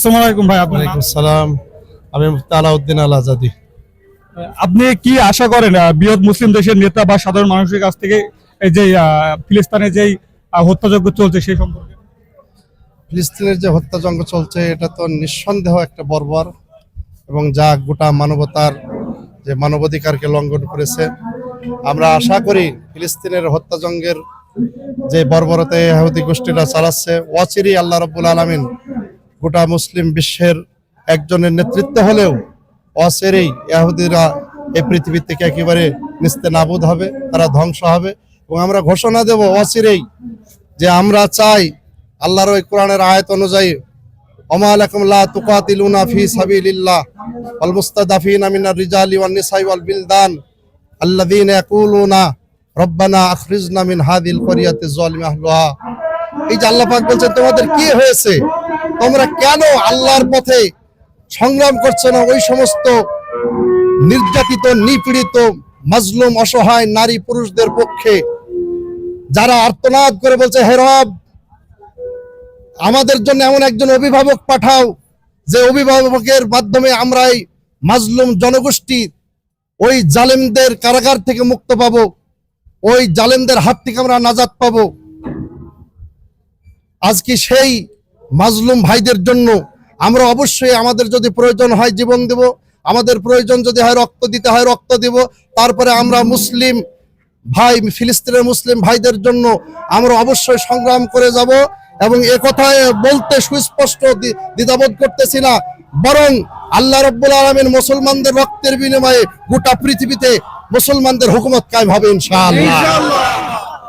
আসসালামু আলাইকুম ভাই আপনার ওয়ালাইকুম সালাম আমি মুফতি আলাউদ্দিন আল আজাদি আপনি কি আশা করেন বৃহৎ মুসলিম দেশের নেতা বা সাধারণ মানুষের কাছ থেকে এই যে ফিলিস্তিনে যেই হত্যাযজ্ঞ চলছে সেই সম্পর্কে? ফিলিস্তিনের যে হত্যাযজ্ঞ চলছে এটা তো নিঃসন্দেহ একটা বর্বর এবং যা গোটা মানবতার যে মানবাধিকারকে লঙ্ঘন করেছে। আমরা আশা করি ফিলিস্তিনের হত্যাযজ্ঞের যে বর্বরতা ইহুদি গোষ্ঠীরা চালাচ্ছে। ওয়াচিরি আল্লাহ রব্বুল আলমিন গোটা মুসলিম বিশ্বের একজনের নেতৃত্ব হলেও অচেরেই ইহুদিরা এই পৃথিবী থেকে একেবারে নিস্তে নাবুদ হবে, তারা ধ্বংস হবে। এবং আমরা ঘোষণা দেব অচিরেই যে আমরা চাই আল্লাহর ওই কোরআনের আয়াত অনুযায়ী, ওমা লাকুম লা তুকাতিলুনা ফি সাবিলিল্লাহ ওয়াল মুস্তাদাফিনা মিনার রিজালি ওয়ান নিসাই ওয়াল বিলদান আল্লাযীনা ইয়াকুলুনা রব্বানা হাদিল এই তোমাদের কি হয়েছে? তোমরা কেন আল্লাহর পথে সংগ্রাম করছ না? ওই সমস্ত নির্যাতিত, নিপীড়িত, মাজলুম, অসহায় নারী পুরুষদের পক্ষে যারা আর্তনাদ করে বলছে, হে রব, আমাদের জন্য এমন একজন অভিভাবক পাঠাও যে অভিভাবকের মাধ্যমে আমরা এই মাজলুম জনগোষ্ঠী, ওই জালেমদের কারাগার থেকে মুক্ত পাবো, ওই জালেমদের হাত থেকে আমরা নাজাদ পাবো। আজকে সেই মাজলুম ভাইদের জন্য আমরা অবশ্যই আমাদের যদি প্রয়োজন হয় জীবন দেব, আমাদের প্রয়োজন যদি হয় রক্ত দিতে হয় রক্ত দেব, তারপরে আমরা মুসলিম ভাই, ফিলিস্তিনের মুসলিম ভাইদের জন্য আমরা অবশ্যই সংগ্রাম করে যাব এবং এ কথায় বলতে সুস্পষ্ট দ্বি- দ্বিধাবোধ করতেছি না। বরং আল্লাহ রব্বুল আলমিন মুসলমানদের রক্তের বিনিময়ে গোটা পৃথিবীতে মুসলমানদের হুকুমত কায়েম হবে ইনশাআল্লাহ।